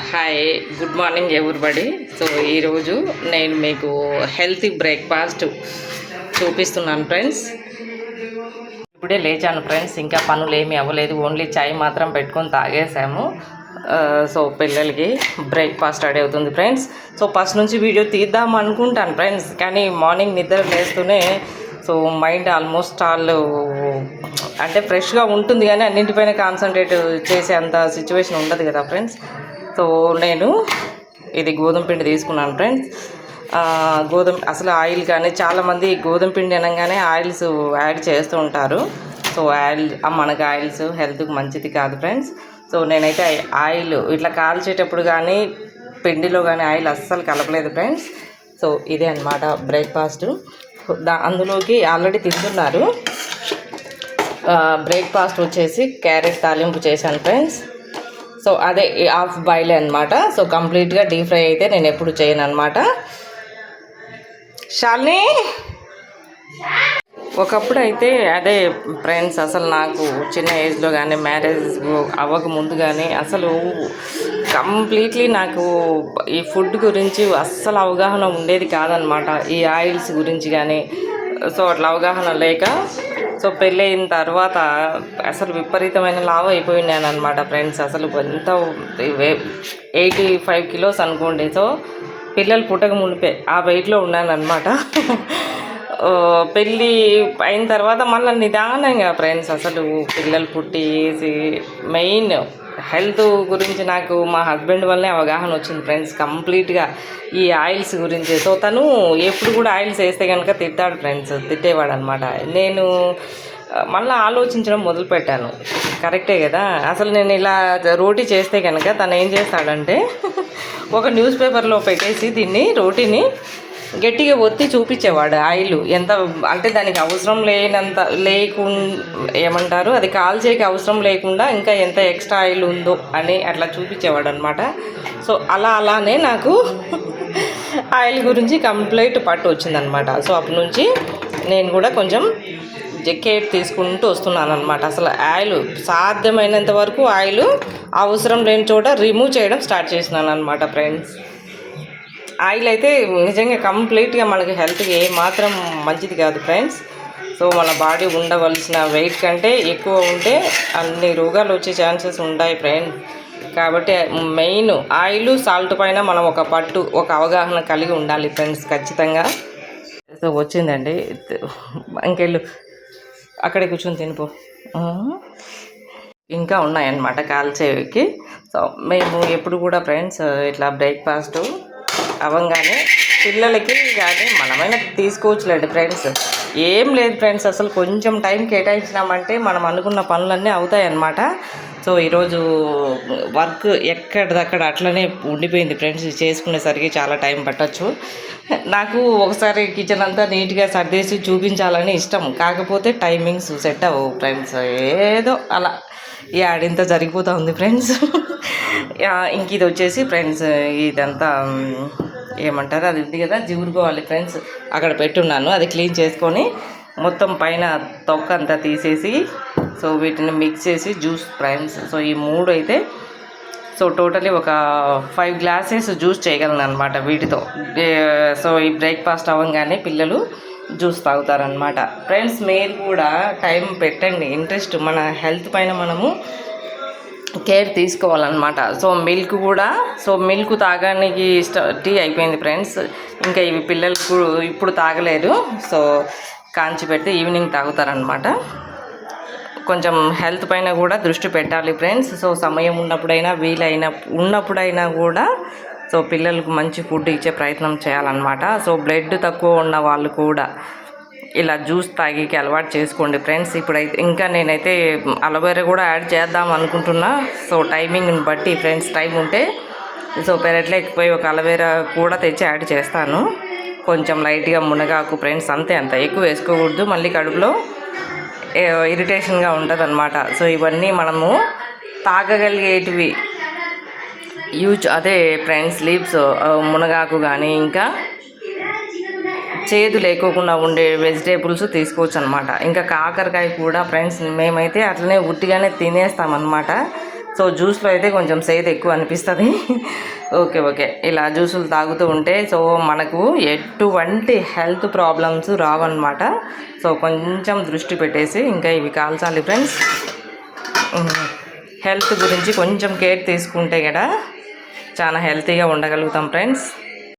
Hi good morning everybody so ఈరోజు నేను మీకు హెల్తీ బ్రేక్ఫాస్ట్ చూపిస్తున్నాను ఫ్రెండ్స్ ఇప్పుడే లేచాను ఫ్రెండ్స్ ఇంకా పనులు ఏమీ అవ్వలేదు. ఓన్లీ చాయ్ మాత్రం పెట్టుకొని తాగేసాము సో uh, పిల్లలకి బ్రేక్ఫాస్ట్ రెడీ అవుతుంది ఫ్రెండ్స్ సో ఫస్ట్ నుంచి వీడియో తీద్దాం అనుకుంటాను ఫ్రెండ్స్ కానీ మార్నింగ్ నిద్ర లేస్తూనే సో మైండ్ ఆల్మోస్ట్ ఆల్ అంటే ఫ్రెష్గా ఉంటుంది కానీ అన్నింటిపైన కాన్సన్ట్రేట్ చేసే అంత సిచ్యువేషన్ ఉండదు కదా ఫ్రెండ్స్ సో నేను ఇది గోధుమ పిండి తీసుకున్నాను ఫ్రెండ్స్ గోధుమ అసలు ఆయిల్ కానీ చాలామంది గోధుమ పిండి అనగానే ఆయిల్స్ యాడ్ చేస్తూ ఉంటారు. సో ఆయిల్ మనకు ఆయిల్స్ హెల్త్కి మంచిది కాదు ఫ్రెండ్స్ సో నేనైతే ఆయిల్ ఇట్లా కాల్చేటప్పుడు కానీ పిండిలో కానీ ఆయిల్ అస్సలు కలపలేదు ఫ్రెండ్స్ సో ఇదే అనమాట బ్రేక్ఫాస్ట్ దా అందులోకి ఆల్రెడీ తింటున్నారు. బ్రేక్ఫాస్ట్ వచ్చేసి క్యారెట్ తాలింపు చేశాను ఫ్రెండ్స్ సో అదే హాఫ్ బాయిల్ అనమాట సో కంప్లీట్గా డీప్ ఫ్రై అయితే నేను ఎప్పుడు చేయను అనమాట షాల్ని! ఒకప్పుడు అయితే అదే ఫ్రెండ్స్ అసలు నాకు చిన్న ఏజ్లో కానీ మ్యారేజ్ అవ్వక ముందు కానీ అసలు కంప్లీట్లీ నాకు ఈ ఫుడ్ గురించి అస్సలు అవగాహన ఉండేది కాదనమాట ఈ ఆయిల్స్ గురించి కానీ సో అట్లా అవగాహన లేక సో పెళ్ళయిన తర్వాత అసలు విపరీతమైన లావు అయిపోయినాను అనమాట ఫ్రెండ్స్. అసలు ఎంత ఎయిటీ ఫైవ్ కిలోస్ అనుకోండి. సో పిల్లలు పుట్టక మునిపే ఆ వెయిట్లో ఉన్నాను అనమాట పెళ్ళి అయిన తర్వాత మళ్ళీ నిదానంగా ఫ్రెండ్స్ అసలు పిల్లలు పుట్టేసి మెయిన్ హెల్త్ గురించి నాకు మా హస్బెండ్ వల్లనే అవగాహన వచ్చింది ఫ్రెండ్స్ కంప్లీట్గా ఈ ఆయిల్స్ గురించి. సో తను ఎప్పుడు కూడా ఆయిల్స్ వేస్తే కనుక తిట్టాడు ఫ్రెండ్స్ తిట్టేవాడు అనమాట నేను మళ్ళీ ఆలోచించడం మొదలుపెట్టాను. కరెక్టే కదా? అసలు నేను ఇలా రోటీ చేస్తే కనుక తను ఏం చేస్తాడంటే ఒక న్యూస్ పేపర్లో పెట్టేసి దీన్ని రోటీని గట్టిగా ఒత్తి చూపించేవాడు ఆయిల్. ఎంత అంటే దానికి అవసరం లేనంత లేకుండా ఏమంటారు? అది కాల్ చేయకి అవసరం లేకుండా ఇంకా ఎంత ఎక్స్ట్రా ఆయిల్ ఉందో అని అట్లా చూపించేవాడు అనమాట సో అలా అలానే నాకు ఆయిల్ గురించి కంప్లీట్ పట్టు వచ్చిందనమాట సో అప్పటి నుంచి నేను కూడా కొంచెం కేర్ తీసుకుంటూ వస్తున్నాను అనమాట అసలు ఆయిల్ సాధ్యమైనంత వరకు ఆయిల్ అవసరం లేని చోట రిమూవ్ చేయడం స్టార్ట్ చేసినాను అనమాట ఫ్రెండ్స్. ఆయిల్ అయితే నిజంగా కంప్లీట్గా మనకి హెల్త్కి ఏ మాత్రం మంచిది కాదు ఫ్రెండ్స్. సో మన బాడీ ఉండవలసిన వెయిట్ కంటే ఎక్కువ ఉంటే అన్ని రోగాలు వచ్చే ఛాన్సెస్ ఉంటాయి ఫ్రెండ్స్ కాబట్టి మెయిన్ ఆయిల్ సాల్ట్ పైన మనం ఒక పట్టు ఒక అవగాహన కలిగి ఉండాలి ఫ్రెండ్స్ ఖచ్చితంగా. సో వచ్చిందండి. ఇంకెళ్ళు. అక్కడే కూర్చొని తినిపో. ఇంకా ఉన్నాయన్నమాట కాల్చేవికి. సో మేము ఎప్పుడు కూడా ఫ్రెండ్స్ ఇట్లా బ్రేక్ఫాస్ట్ అవ్వగానే పిల్లలకి కానీ మనమైనా తీసుకోవచ్చులేండి ఫ్రెండ్స్. ఏం లేదు ఫ్రెండ్స్ అసలు కొంచెం టైం కేటాయించినామంటే మనం అనుకున్న పనులన్నీ అవుతాయన్నమాట. సో ఈరోజు వర్క్ ఎక్కడిదక్కడ అట్లనే ఉండిపోయింది ఫ్రెండ్స్ చేసుకునేసరికి చాలా టైం పట్టచ్చు. నాకు ఒకసారి కిచెన్ అంతా నీట్గా సర్దేసి చూపించాలని ఇష్టం. కాకపోతే టైమింగ్స్ సెట్ అవ్వవు ఫ్రెండ్స్ ఏదో అలా. ఈ ఆడింత జరిగిపోతూ ఉంది ఫ్రెండ్స్. ఇంక ఇది వచ్చేసి ఫ్రెండ్స్ ఇదంతా ఏమంటారు? అది ఉంది కదా జిగురుకోవాలి ఫ్రెండ్స్ అక్కడ పెట్టున్నాను. అది క్లీన్ చేసుకొని మొత్తం పైన తొక్క అంతా తీసేసి సో వీటిని మిక్స్ చేసి జ్యూస్ ఫ్రెండ్స్ సో ఈ మూడు అయితే సో టోటలీ ఒక ఫైవ్ గ్లాసెస్ జ్యూస్ చేయగలను అనమాట వీటితో సో ఈ బ్రేక్ఫాస్ట్ అవ్వగానే పిల్లలు జ్యూస్ తాగుతారనమాట ఫ్రెండ్స్ మీరు కూడా టైం పెట్టండి. ఇంట్రెస్ట్ మన హెల్త్ పైన మనము కేర్ తీసుకోవాలన్నమాట. సో మిల్క్ కూడా సో మిల్క్ తాగడానికి ఇష్టం టీ అయిపోయింది ఫ్రెండ్స్ ఇంకా ఇవి పిల్లలకు ఇప్పుడు తాగలేరు సో కాంచి పెడితే ఈవినింగ్ తాగుతారనమాట కొంచెం హెల్త్ పైన కూడా దృష్టి పెట్టాలి ఫ్రెండ్స్ సో సమయం ఉన్నప్పుడైనా వీలైన ఉన్నప్పుడైనా కూడా సో పిల్లలకు మంచి ఫుడ్ ఇచ్చే ప్రయత్నం చేయాలన్నమాట. సో బ్లడ్ తక్కువ ఉన్న వాళ్ళు కూడా ఇలా జ్యూస్ తాగికి అలవాటు చేసుకోండి ఫ్రెండ్స్. ఇప్పుడైతే ఇంకా నేనైతే అలోవేరా కూడా యాడ్ చేద్దాం అనుకుంటున్నా. సో టైమింగ్ని బట్టి ఫ్రెండ్స్ టైం ఉంటే సో పెరట్లో ఎక్కిపోయి ఒక అలవేరా కూడా తెచ్చి యాడ్ చేస్తాను. కొంచెం లైట్గా మునగాకు ఫ్రెండ్స్ అంతే అంత ఎక్కువ వేసుకోకూడదు. మళ్ళీ కడుపులో ఇరిటేషన్గా ఉంటుంది అనమాట సో ఇవన్నీ మనము తాగగలిగేటివి. యూజ్ అదే ఫ్రెండ్స్ లీవ్స్ మునగాకు కానీ ఇంకా చేదు లేకోకుండా ఉండే వెజిటేబుల్స్ తీసుకోవచ్చు అనమాట ఇంకా కాకరకాయ కూడా ఫ్రెండ్స్ మేమైతే అట్లనే ఉట్టిగానే తినేస్తామన్నమాట. సో జ్యూస్లో అయితే కొంచెం సేదు ఎక్కువ అనిపిస్తుంది. Okay okay. ఇలా జ్యూసులు తాగుతూ ఉంటే సో మనకు ఎటువంటి హెల్త్ ప్రాబ్లమ్స్ రావన్నమాట. సో కొంచెం దృష్టి పెట్టేసి ఇంకా ఇవి కాల్చాలి ఫ్రెండ్స్. హెల్త్ గురించి కొంచెం కేర్ తీసుకుంటే కదా చాలా హెల్తీగా ఉండగలుగుతాం ఫ్రెండ్స్.